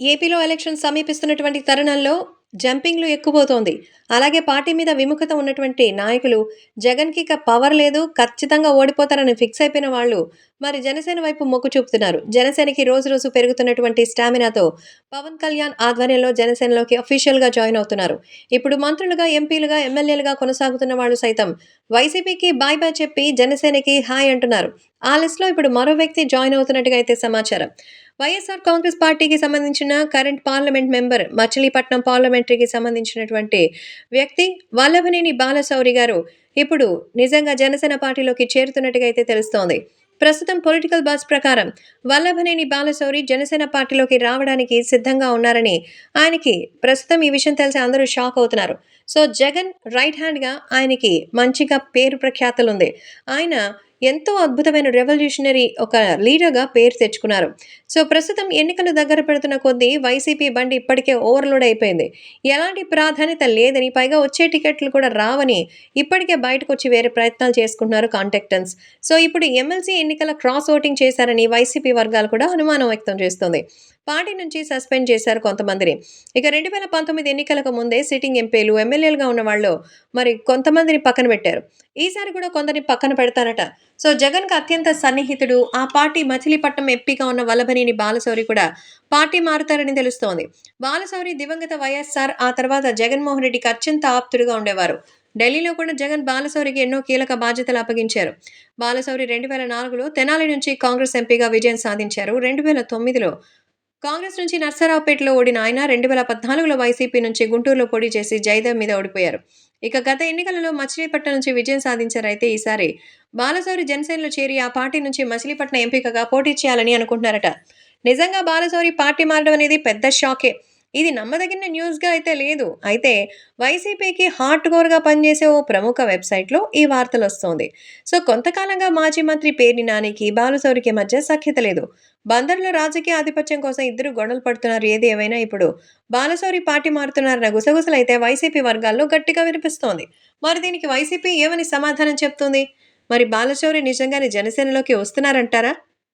ఏపీలో ఎలక్షన్ సమీపిస్తున్నటువంటి తరుణంలో జంపింగ్లు ఎక్కువవుతోంది. అలాగే పార్టీ మీద విముఖత ఉన్నటువంటి నాయకులు జగన్కి ఇక పవర్ లేదు ఖచ్చితంగా ఓడిపోతారని ఫిక్స్ అయిపోయిన వాళ్ళు మరి జనసేన వైపు మొక్కు చూపుతున్నారు. జనసేనకి రోజు రోజు పెరుగుతున్నటువంటి స్టామినాతో పవన్ కళ్యాణ్ ఆధ్వర్యంలో జనసేనలోకి అఫీషియల్గా జాయిన్ అవుతున్నారు. ఇప్పుడు మంత్రులుగా ఎంపీలుగా ఎమ్మెల్యేలుగా కొనసాగుతున్న వాళ్ళు సైతం వైసీపీకి బాయ్ బాయ్ చెప్పి జనసేనకి హాయ్ అంటున్నారు. ఆ లిస్ట్లో ఇప్పుడు మరో వ్యక్తి జాయిన్ అవుతున్నట్టుగా అయితే సమాచారం. వైఎస్ఆర్ కాంగ్రెస్ పార్టీకి సంబంధించిన కరెంట్ పార్లమెంట్ మెంబర్ మచిలీపట్నం పార్లమెంటరీకి సంబంధించినటువంటి వ్యక్తి వల్లభనేని బాలశౌరి గారు ఇప్పుడు నిజంగా జనసేన పార్టీలోకి చేరుతున్నట్టుగా అయితే తెలుస్తోంది. ప్రస్తుతం పొలిటికల్ బస్ ప్రకారం వల్లభనేని బాలశౌరి జనసేన పార్టీలోకి రావడానికి సిద్ధంగా ఉన్నారని ఆయనకి ప్రస్తుతం ఈ విషయం తెలిసి అందరూ షాక్ అవుతున్నారు. సో జగన్ రైట్ హ్యాండ్గా ఆయనకి మంచిగా పేరు ప్రఖ్యాతలు ఉంది ఆయన ఎంతో అద్భుతమైన రెవల్యూషనరీ ఒక లీడర్గా పేరు తెచ్చుకున్నారు. సో ప్రస్తుతం ఎన్నికలు దగ్గర పెడుతున్న కొద్దీ వైసీపీ బండి ఇప్పటికే ఓవర్లోడ్ అయిపోయింది. ఎలాంటి ప్రాధాన్యత లేదని పైగా వచ్చే టికెట్లు కూడా రావని ఇప్పటికే బయటకు వచ్చి వేరే ప్రయత్నాలు చేసుకుంటున్నారు కాంటాక్టన్స్ సో ఇప్పుడు ఎమ్మెల్సీ ఎన్నికల క్రాస్ ఓటింగ్ చేశారని వైసీపీ వర్గాలు కూడా అనుమానం వ్యక్తం చేస్తుంది. పార్టీ నుంచి సస్పెండ్ చేశారు కొంతమందిని. ఇక రెండు వేల పంతొమ్మిది ఎన్నికలకు ముందే సిట్టింగ్ ఎంపీలు ఎమ్మెల్యేలుగా ఉన్న వాళ్ళు మరి కొంతమందిని పక్కన పెట్టారు. ఈసారి కూడా కొందరిని పక్కన పెడతారట. సో జగన్కి అత్యంత సన్నిహితుడు ఆ పార్టీ మచిలీపట్నం ఎంపీగా ఉన్న వల్లభనేని బాలశౌరి కూడా పార్టీ మారుతారని తెలుస్తోంది. బాలశౌరి దివంగత వైఎస్ఆర్ ఆ తర్వాత జగన్మోహన్ రెడ్డికి అత్యంత ఆప్తుడుగా ఉండేవారు. ఢిల్లీలో కూడా జగన్ బాలశౌరికి ఎన్నో కీలక బాధ్యతలు అప్పగించారు. బాలశౌరి రెండు వేల నాలుగులో తెనాలి నుంచి కాంగ్రెస్ ఎంపీగా విజయం సాధించారు. రెండు వేల తొమ్మిదిలో కాంగ్రెస్ నుంచి నర్సరావుపేటలో ఓడిన ఆయన రెండు వేల పద్నాలుగులో వైసీపీ నుంచి గుంటూరులో పోటీ చేసి జయదేవ్ మీద ఓడిపోయారు. ఇక గత ఎన్నికలలో మచిలీపట్నం నుంచి విజయం సాధించారు అయితే ఈసారి బాలశౌరి జనసేనలో చేరి ఆ పార్టీ నుంచి మచిలీపట్నం ఎంపికగా పోటీ చేయాలని అనుకుంటున్నారట. నిజంగా బాలశౌరి పార్టీ మారడం అనేది పెద్ద షాకే. ఇది నమ్మదగిన న్యూస్గా అయితే లేదు. అయితే వైసీపీకి హార్ట్ కోర్గా పనిచేసే ఓ ప్రముఖ వెబ్సైట్లో ఈ వార్తలు వస్తోంది. సో కొంతకాలంగా మాజీ మంత్రి పేర్ని నానికి బాలుసౌరికి మధ్య సఖ్యత లేదు. బందర్లో రాజకీయ ఆధిపత్యం కోసం ఇద్దరు గొడవలు పడుతున్నారు. ఏది ఏమైనా ఇప్పుడు బాలసౌరి పార్టీ మారుతున్నారన్న గుసగుసలైతే అయితే వైసీపీ వర్గాల్లో గట్టిగా వినిపిస్తోంది. మరి దీనికి వైసీపీ ఏమని సమాధానం చెప్తుంది? మరి బాలశౌరి నిజంగానే జనసేనలోకి వస్తున్నారంటారా?